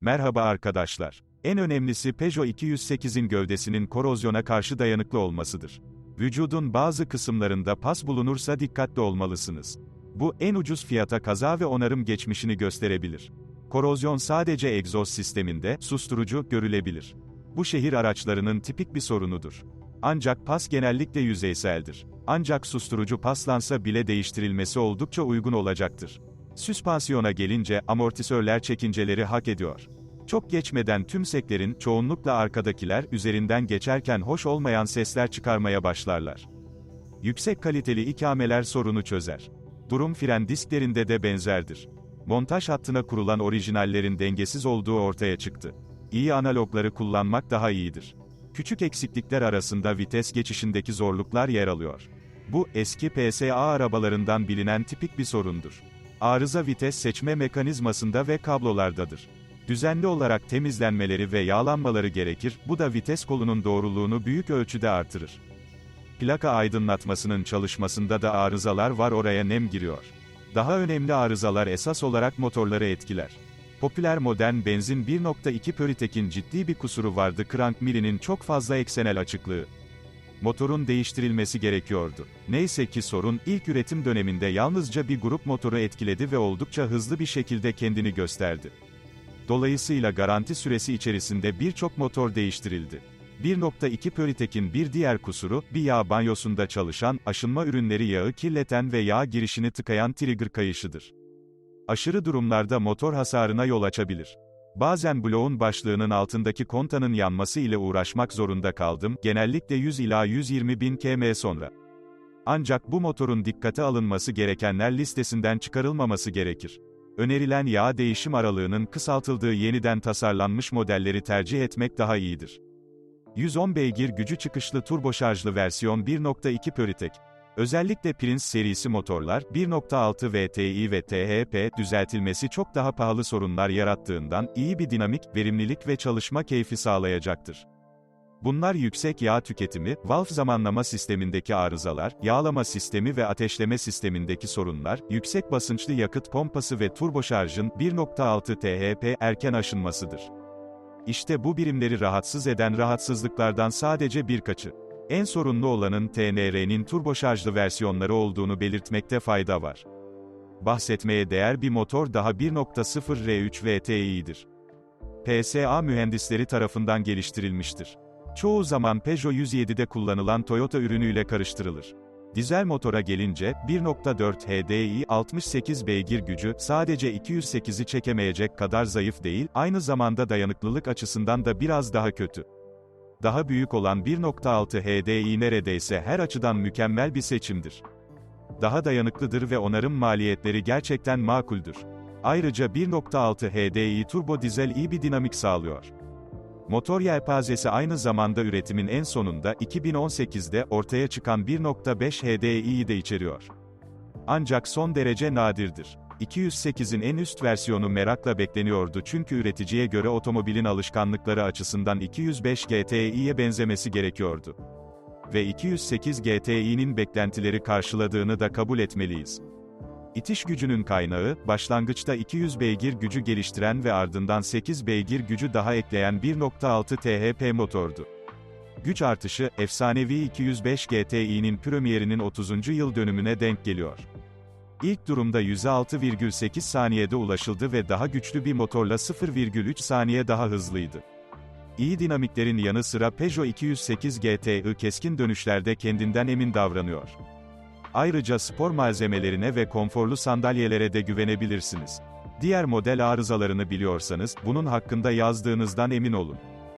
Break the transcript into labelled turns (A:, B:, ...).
A: Merhaba arkadaşlar. En önemlisi Peugeot 208'in gövdesinin korozyona karşı dayanıklı olmasıdır. Vücudun bazı kısımlarında pas bulunursa dikkatli olmalısınız. Bu, en ucuz fiyata kaza ve onarım geçmişini gösterebilir. Korozyon sadece egzoz sisteminde, susturucu, görülebilir. Bu şehir araçlarının tipik bir sorunudur. Ancak pas genellikle yüzeyseldir. Ancak susturucu paslansa bile değiştirilmesi oldukça uygun olacaktır. Süspansiyona gelince, amortisörler çekinceleri hak ediyor. Çok geçmeden tümseklerin, çoğunlukla arkadakiler, üzerinden geçerken hoş olmayan sesler çıkarmaya başlarlar. Yüksek kaliteli ikameler sorunu çözer. Durum fren disklerinde de benzerdir. Montaj hattına kurulan orijinallerin dengesiz olduğu ortaya çıktı. İyi analogları kullanmak daha iyidir. Küçük eksiklikler arasında vites geçişindeki zorluklar yer alıyor. Bu, eski PSA arabalarından bilinen tipik bir sorundur. Arıza vites seçme mekanizmasında ve kablolardadır. Düzenli olarak temizlenmeleri ve yağlanmaları gerekir, bu da vites kolunun doğruluğunu büyük ölçüde artırır. Plaka aydınlatmasının çalışmasında da arızalar var oraya nem giriyor. Daha önemli arızalar esas olarak motorları etkiler. Popüler modern benzin 1.2 Pöritek'in ciddi bir kusuru vardı crank millinin çok fazla eksenel açıklığı. Motorun değiştirilmesi gerekiyordu. Neyse ki sorun, ilk üretim döneminde yalnızca bir grup motoru etkiledi ve oldukça hızlı bir şekilde kendini gösterdi. Dolayısıyla garanti süresi içerisinde birçok motor değiştirildi. 1.2 Pöritek'in bir diğer kusuru, bir yağ banyosunda çalışan, aşınma ürünleri yağı kirleten ve yağ girişini tıkayan trigger kayışıdır. Aşırı durumlarda motor hasarına yol açabilir. Bazen bloğun başlığının altındaki kontanın yanması ile uğraşmak zorunda kaldım, genellikle 100 ila 120 bin km sonra. Ancak bu motorun dikkate alınması gerekenler listesinden çıkarılmaması gerekir. Önerilen yağ değişim aralığının kısaltıldığı yeniden tasarlanmış modelleri tercih etmek daha iyidir. 110 beygir gücü çıkışlı turboşarjlı versiyon 1.2 Pöritek. Özellikle Prince serisi motorlar, 1.6 VTI ve THP düzeltilmesi çok daha pahalı sorunlar yarattığından, iyi bir dinamik, verimlilik ve çalışma keyfi sağlayacaktır. Bunlar yüksek yağ tüketimi, valve zamanlama sistemindeki arızalar, yağlama sistemi ve ateşleme sistemindeki sorunlar, yüksek basınçlı yakıt pompası ve turboşarjın 1.6 THP erken aşınmasıdır. İşte bu birimleri rahatsız eden rahatsızlıklardan sadece birkaçı. En sorunlu olanın TNR'nin turboşarjlı versiyonları olduğunu belirtmekte fayda var. Bahsetmeye değer bir motor daha 1.0 R3 VTI'dir. PSA mühendisleri tarafından geliştirilmiştir. Çoğu zaman Peugeot 107'de kullanılan Toyota ürünüyle karıştırılır. Dizel motora gelince, 1.4 HDI 68 beygir gücü, sadece 208'i çekemeyecek kadar zayıf değil, aynı zamanda dayanıklılık açısından da biraz daha kötü. Daha büyük olan 1.6 HDI neredeyse her açıdan mükemmel bir seçimdir. Daha dayanıklıdır ve onarım maliyetleri gerçekten makuldür. Ayrıca 1.6 HDI turbo dizel iyi bir dinamik sağlıyor. Motor yelpazesi aynı zamanda üretimin en sonunda 2018'de ortaya çıkan 1.5 HDI'yi de içeriyor. Ancak son derece nadirdir. 208'in en üst versiyonu merakla bekleniyordu çünkü üreticiye göre otomobilin alışkanlıkları açısından 205 GTI'ye benzemesi gerekiyordu. Ve 208 GTI'nin beklentileri karşıladığını da kabul etmeliyiz. İtiş gücünün kaynağı, başlangıçta 200 beygir gücü geliştiren ve ardından 8 beygir gücü daha ekleyen 1.6 THP motordu. Güç artışı, efsanevi 205 GTI'nin premierinin 30. yıl dönümüne denk geliyor. İlk durumda 106,8 saniyede ulaşıldı ve daha güçlü bir motorla 0,3 saniye daha hızlıydı. İyi dinamiklerin yanı sıra Peugeot 208 GTI keskin dönüşlerde kendinden emin davranıyor. Ayrıca spor malzemelerine ve konforlu sandalyelere de güvenebilirsiniz. Diğer model arızalarını biliyorsanız, bunun hakkında yazdığınızdan emin olun.